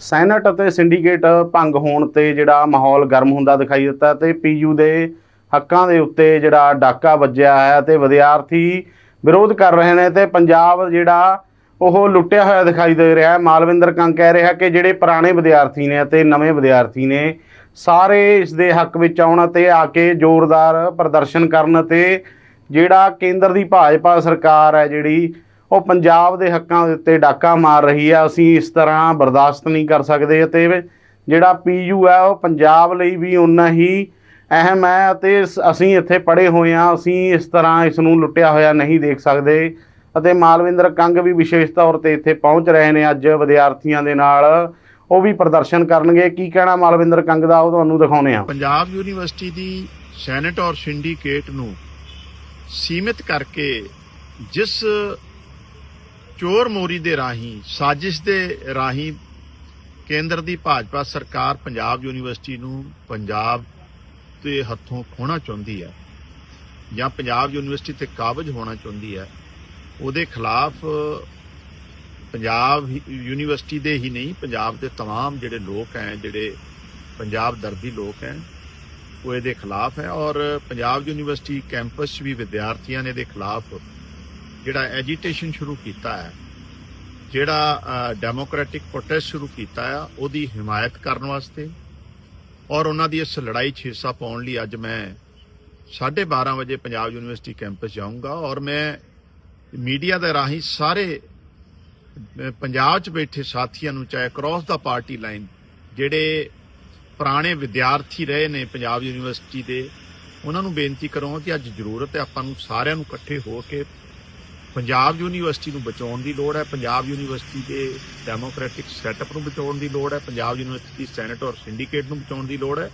Senate ਅਤੇ syndicate ਭੰਗ ਹੋਣ ਤੇ ਜਿਹੜਾ ਮਾਹੌਲ ਗਰਮ ਹੁੰਦਾ ਦਿਖਾਈ ਦਿੱਤਾ ਤੇ ਪੀਯੂ ਦੇ ਹੱਕਾਂ ਦੇ ਉੱਤੇ ਜਿਹੜਾ ਡਾਕਾ ਵੱਜਿਆ ਹੈ ਤੇ ਵਿਦਿਆਰਥੀ ਵਿਰੋਧ ਕਰ ਰਹੇ ਨੇ ਤੇ ਪੰਜਾਬ ਜਿਹੜਾ ਉਹ ਲੁੱਟਿਆ ਹੋਇਆ ਦਿਖਾਈ ਦੇ ਰਿਹਾ ਹੈ। ਮਾਲਵਿੰਦਰ ਕੰਗ ਕਹਿ ਰਿਹਾ ਕਿ ਜਿਹੜੇ ਪੁਰਾਣੇ ਵਿਦਿਆਰਥੀ ਨੇ ਅਤੇ ਨਵੇਂ ਵਿਦਿਆਰਥੀ ਨੇ ਸਾਰੇ ਇਸ ਦੇ ਹੱਕ ਵਿੱਚ ਆਉਣ ਅਤੇ ਆ ਕੇ ਜ਼ੋਰਦਾਰ ਪ੍ਰਦਰਸ਼ਨ ਕਰਨ ਅਤੇ ਜਿਹੜਾ ਕੇਂਦਰ ਦੀ ਭਾਜਪਾ ਸਰਕਾਰ ਹੈ ਜਿਹੜੀ ਉਹ ਪੰਜਾਬ ਦੇ ਹੱਕਾਂ ਦੇ ਉੱਤੇ ਡਾਕਾ ਮਾਰ ਰਹੀ ਹੈ ਅਸੀਂ ਇਸ ਤਰ੍ਹਾਂ ਬਰਦਾਸ਼ਤ ਨਹੀਂ ਕਰ ਸਕਦੇ ਅਤੇ ਜਿਹੜਾ ਪੀਯੂ ਹੈ ਉਹ ਪੰਜਾਬ ਲਈ ਵੀ ਉਨਾ ਹੀ ਅਹਿਮ ਹੈ ਅਤੇ ਇਸ- ਅਸੀਂ ਇੱਥੇ ਪੜ੍ਹੇ ਹੋਏ ਹਾਂ, ਅਸੀਂ ਇਸ ਤਰ੍ਹਾਂ ਇਸ ਨੂੰ ਲੁੱਟਿਆ ਹੋਇਆ ਨਹੀਂ ਦੇਖ ਸਕਦੇ ਅਤੇ ਮਾਲਵਿੰਦਰ ਕੰਗ ਵੀ ਵਿਸ਼ੇਸ਼ ਤੌਰ ਤੇ ਇੱਥੇ ਪਹੁੰਚ ਰਹੇ ਨੇ ਅੱਜ ਵਿਦਿਆਰਥੀਆਂ ਦੇ ਨਾਲ, ਉਹ ਵੀ ਪ੍ਰਦਰਸ਼ਨ ਕਰਨਗੇ। ਕੀ ਕਹਿਣਾ ਮਾਲਵਿੰਦਰ ਕੰਗ ਦਾ, ਉਹ ਤੁਹਾਨੂੰ ਦਿਖਾਉਣੇ ਆ ਪੰਜਾਬ ਯੂਨੀਵਰਸਿਟੀ ਦੀ ਸੈਨੇਟ ਔਰ ਸਿੰਡੀਕੇਟ ਨੂੰ ਸੀਮਿਤ ਕਰਕੇ ਜਿਸ ਚੋਰ ਮੋਰੀ ਦੇ ਰਾਹੀਂ ਸਾਜ਼ਿਸ਼ ਦੇ ਰਾਹੀਂ ਕੇਂਦਰ ਦੀ ਭਾਜਪਾ ਸਰਕਾਰ ਪੰਜਾਬ ਯੂਨੀਵਰਸਿਟੀ ਨੂੰ ਪੰਜਾਬ ਦੇ ਹੱਥੋਂ ਖੋਣਾ ਚਾਹੁੰਦੀ ਹੈ ਜਾਂ ਪੰਜਾਬ ਯੂਨੀਵਰਸਿਟੀ ਤੇ ਕਾਬਜ ਹੋਣਾ ਚਾਹੁੰਦੀ ਹੈ ਉਹਦੇ ਖਿਲਾਫ ਪੰਜਾਬ ਹੀ- ਯੂਨੀਵਰਸਿਟੀ ਦੇ ਹੀ ਨਹੀਂ ਪੰਜਾਬ ਦੇ तमाम ਜਿਹੜੇ ਲੋਕ ਹੈ ਜਿਹੜੇ ਪੰਜਾਬ ਦਰਦੀ ਲੋਕ ਹੈ ਉਹ ਇਹਦੇ ਖਿਲਾਫ ਹੈ ਔਰ ਪੰਜਾਬ ਯੂਨੀਵਰਸਿਟੀ ਕੈਂਪਸ 'ਚ ਵੀ ਵਿਦਿਆਰਥੀਆਂ ਨੇ ਇਹਦੇ ਖਿਲਾਫ ਜਿਹੜਾ ਐਜੀਟੇਸ਼ਨ ਸ਼ੁਰੂ ਕੀਤਾ ਹੈ, ਜਿਹੜਾ ਡੈਮੋਕ੍ਰੈਟਿਕ ਪ੍ਰੋਟੈਸਟ ਸ਼ੁਰੂ ਕੀਤਾ ਆ ਉਹਦੀ ਹਮਾਇਤ ਕਰਨ ਵਾਸਤੇ ਔਰ ਉਹਨਾਂ ਦੀ ਇਸ ਲੜਾਈ 'ਚ ਹਿੱਸਾ ਪਾਉਣ ਲਈ ਅੱਜ ਮੈਂ 12:30 ਵਜੇ ਪੰਜਾਬ ਯੂਨੀਵਰਸਿਟੀ ਕੈਂਪਸ ਜਾਊਂਗਾ ਔਰ ਮੈਂ ਮੀਡੀਆ ਦੇ ਰਾਹੀਂ ਸਾਰੇ ਪੰਜਾਬ 'ਚ ਬੈਠੇ ਸਾਥੀਆਂ ਨੂੰ ਚਾਹੇ ਕ੍ਰਾਸ ਦਾ ਪਾਰਟੀ ਲਾਈਨ ਜਿਹੜੇ ਪੁਰਾਣੇ ਵਿਦਿਆਰਥੀ ਰਹੇ ਨੇ ਪੰਜਾਬ ਯੂਨੀਵਰਸਿਟੀ ਦੇ, ਉਹਨਾਂ ਨੂੰ ਬੇਨਤੀ ਕਰਾਂਗਾ ਕਿ ਅੱਜ ਜ਼ਰੂਰਤ ਹੈ ਆਪਾਂ ਨੂੰ ਸਾਰਿਆਂ ਨੂੰ ਇਕੱਠੇ ਹੋ ਕੇ ਪੰਜਾਬ ਯੂਨੀਵਰਸਿਟੀ ਨੂੰ ਬਚਾਉਣ ਦੀ ਲੋੜ ਹੈ, ਪੰਜਾਬ ਯੂਨੀਵਰਸਿਟੀ ਦੇ ਡੈਮੋਕ੍ਰੈਟਿਕ ਸੈਟਅਪ ਨੂੰ ਬਚਾਉਣ ਦੀ ਲੋੜ ਹੈ, ਪੰਜਾਬ ਯੂਨੀਵਰਸਿਟੀ ਸੈਨੇਟ ਔਰ ਸਿੰਡੀਕੇਟ ਨੂੰ ਬਚਾਉਣ ਦੀ ਲੋੜ ਹੈ।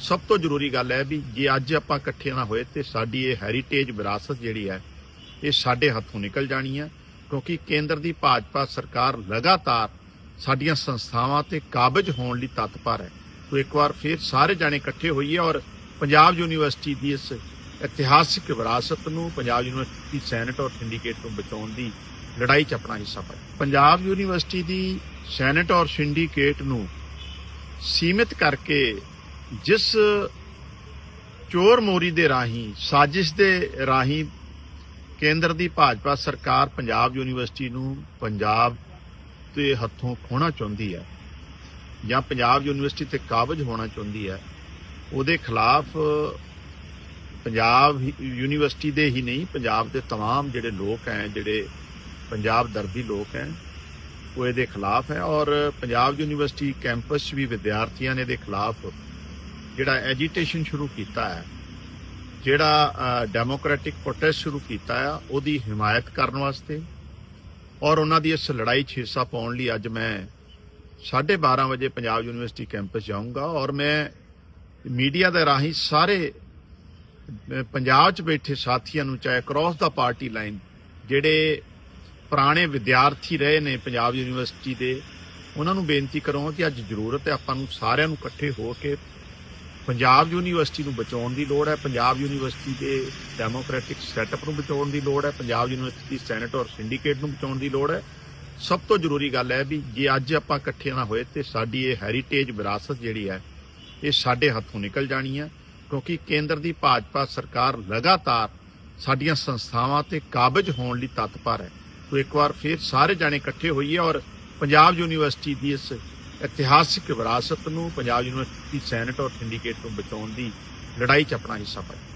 ਸਭ ਤੋਂ ਜ਼ਰੂਰੀ ਗੱਲ ਹੈ ਵੀ ਜੇ ਅੱਜ ਆਪਾਂ ਇਕੱਠੇ ਨਾ ਹੋਏ ਤੇ ਸਾਡੀ ਇਹ ਹੈਰੀਟੇਜ ਵਿਰਾਸਤ ਜਿਹੜੀ ਹੈ, ਇਹ ਸਾਡੇ ਹੱਥੋਂ ਨਿਕਲ ਜਾਣੀ ਹੈ, ਕਿਉਂਕਿ ਕੇਂਦਰ ਦੀ ਭਾਜਪਾ ਸਰਕਾਰ ਲਗਾਤਾਰ ਸਾਡੀਆਂ ਸੰਸਥਾਵਾਂ ਤੇ ਕਾਬਜ ਹੋਣ ਲਈ ਤਤਪਰ ਹੈ। ਸੋ ਇੱਕ ਵਾਰ ਫਿਰ ਸਾਰੇ ਜਾਣੇ ਇਕੱਠੇ ਹੋਈਏ ਔਰ ਪੰਜਾਬ ਯੂਨੀਵਰਸਿਟੀ ਦੀ ਇਸ ਇਤਿਹਾਸਿਕ ਵਿਰਾਸਤ ਨੂੰ ਪੰਜਾਬ ਯੂਨੀਵਰਸਿਟੀ ਸੈਨੇਟ ਔਰ ਸਿੰਡੀਕੇਟ ਤੋਂ ਬਚਾਉਣ ਦੀ ਲੜਾਈ 'ਚ ਆਪਣਾ ਹਿੱਸਾ ਪਾਏ ਪੰਜਾਬ ਯੂਨੀਵਰਸਿਟੀ ਦੀ ਸੈਨੇਟ ਔਰ ਸਿੰਡੀਕੇਟ ਨੂੰ ਸੀਮਿਤ ਕਰਕੇ ਜਿਸ ਚੋਰ ਮੋਰੀ ਦੇ ਰਾਹੀਂ, ਸਾਜ਼ਿਸ਼ ਦੇ ਰਾਹੀਂ ਕੇਂਦਰ ਦੀ ਭਾਜਪਾ ਸਰਕਾਰ ਪੰਜਾਬ ਯੂਨੀਵਰਸਿਟੀ ਨੂੰ ਪੰਜਾਬ ਦੇ ਹੱਥੋਂ ਖੋਣਾ ਚਾਹੁੰਦੀ ਹੈ ਜਾਂ ਪੰਜਾਬ ਯੂਨੀਵਰਸਿਟੀ ਤੇ ਕਾਬਜ ਹੋਣਾ ਚਾਹੁੰਦੀ ਹੈ, ਉਹਦੇ ਖਿਲਾਫ ਪੰਜਾਬ ਹੀ- ਯੂਨੀਵਰਸਿਟੀ ਦੇ ਹੀ ਨਹੀਂ ਪੰਜਾਬ ਦੇ तमाम ਜਿਹੜੇ ਲੋਕ ਹੈ ਜਿਹੜੇ ਪੰਜਾਬ ਦਰਦੀ ਲੋਕ ਹੈ ਉਹ ਇਹਦੇ ਖਿਲਾਫ ਹੈ ਔਰ ਪੰਜਾਬ ਯੂਨੀਵਰਸਿਟੀ ਕੈਂਪਸ 'ਚ ਵੀ ਵਿਦਿਆਰਥੀਆਂ ਨੇ ਇਹਦੇ ਖਿਲਾਫ ਜਿਹੜਾ ਐਜੀਟੇਸ਼ਨ ਸ਼ੁਰੂ ਕੀਤਾ ਹੈ ਜਿਹੜਾ ਡੈਮੋਕ੍ਰੈਟਿਕ ਪ੍ਰੋਟੈਸਟ ਸ਼ੁਰੂ ਕੀਤਾ ਹੈ ਉਹਦੀ ਹਮਾਇਤ ਕਰਨ ਵਾਸਤੇ ਔਰ ਉਹਨਾਂ ਦੀ ਇਸ ਲੜਾਈ 'ਚ ਹਿੱਸਾ ਪਾਉਣ ਲਈ ਅੱਜ ਮੈਂ 12:30 ਵਜੇ ਪੰਜਾਬ ਯੂਨੀਵਰਸਿਟੀ ਕੈਂਪਸ ਜਾਊਂਗਾ ਔਰ ਮੈਂ ਮੀਡੀਆ ਦੇ ਰਾਹੀਂ ਸਾਰੇ ਅਹ ਪੰਜਾਬ 'ਚ ਬੈਠੇ ਸਾਥੀਆਂ ਨੂੰ, ਚਾਹੇ ਕ੍ਰਾਸ ਦਾ ਪਾਰਟੀ ਲਾਈਨ ਜਿਹੜੇ ਪੁਰਾਣੇ ਵਿਦਿਆਰਥੀ ਰਹੇ ਨੇ ਪੰਜਾਬ ਯੂਨੀਵਰਸਿਟੀ ਦੇ, ਉਹਨਾਂ ਨੂੰ ਬੇਨਤੀ ਕਰਾਂਗਾ ਕਿ ਅੱਜ ਜ਼ਰੂਰਤ ਹੈ ਆਪਾਂ ਨੂੰ ਸਾਰਿਆਂ ਨੂੰ ਇਕੱਠੇ ਹੋ ਕੇ ਪੰਜਾਬ ਯੂਨੀਵਰਸਿਟੀ ਨੂੰ ਬਚਾਉਣ ਦੀ ਲੋੜ ਹੈ, ਪੰਜਾਬ ਯੂਨੀਵਰਸਿਟੀ ਦੇ ਡੈਮੋਕ੍ਰੈਟਿਕ ਸੈਟਅਪ ਨੂੰ ਬਚਾਉਣ ਦੀ ਲੋੜ ਹੈ, ਪੰਜਾਬ ਯੂਨੀਵਰਸਿਟੀ ਸੈਨੇਟ ਔਰ ਸਿੰਡੀਕੇਟ ਨੂੰ ਬਚਾਉਣ ਦੀ ਲੋੜ ਹੈ। ਸਭ ਤੋਂ ਜ਼ਰੂਰੀ ਗੱਲ ਹੈ ਵੀ ਜੇ ਅੱਜ ਆਪਾਂ ਇਕੱਠੇ ਨਾ ਹੋਏ ਤੇ ਸਾਡੀ ਇਹ ਹੈਰੀਟੇਜ ਵਿਰਾਸਤ ਜਿਹੜੀ ਹੈ, ਇਹ ਸਾਡੇ ਹੱਥੋਂ ਨਿਕਲ ਜਾਣੀ ਹੈ। ਕਿਉਂਕਿ ਕੇਂਦਰ ਦੀ ਭਾਜਪਾ ਸਰਕਾਰ ਲਗਾਤਾਰ ਸਾਡੀਆਂ ਸੰਸਥਾਵਾਂ ਤੇ ਕਾਬਜ ਹੋਣ ਲਈ ਤਤਪਰ ਹੈ। ਸੋ ਇੱਕ ਵਾਰ ਫਿਰ ਸਾਰੇ ਜਾਣੇ ਇਕੱਠੇ ਹੋਈਏ ਔਰ ਪੰਜਾਬ ਯੂਨੀਵਰਸਿਟੀ ਦੀ ਇਸ ਇਤਿਹਾਸਿਕ ਵਿਰਾਸਤ ਨੂੰ ਪੰਜਾਬ ਯੂਨੀਵਰਸਿਟੀ ਸੈਨੇਟ ਔਰ ਸਿੰਡੀਕੇਟ ਤੋਂ ਬਚਾਉਣ ਦੀ ਲੜਾਈ 'ਚ ਆਪਣਾ ਹਿੱਸਾ ਪਾਏ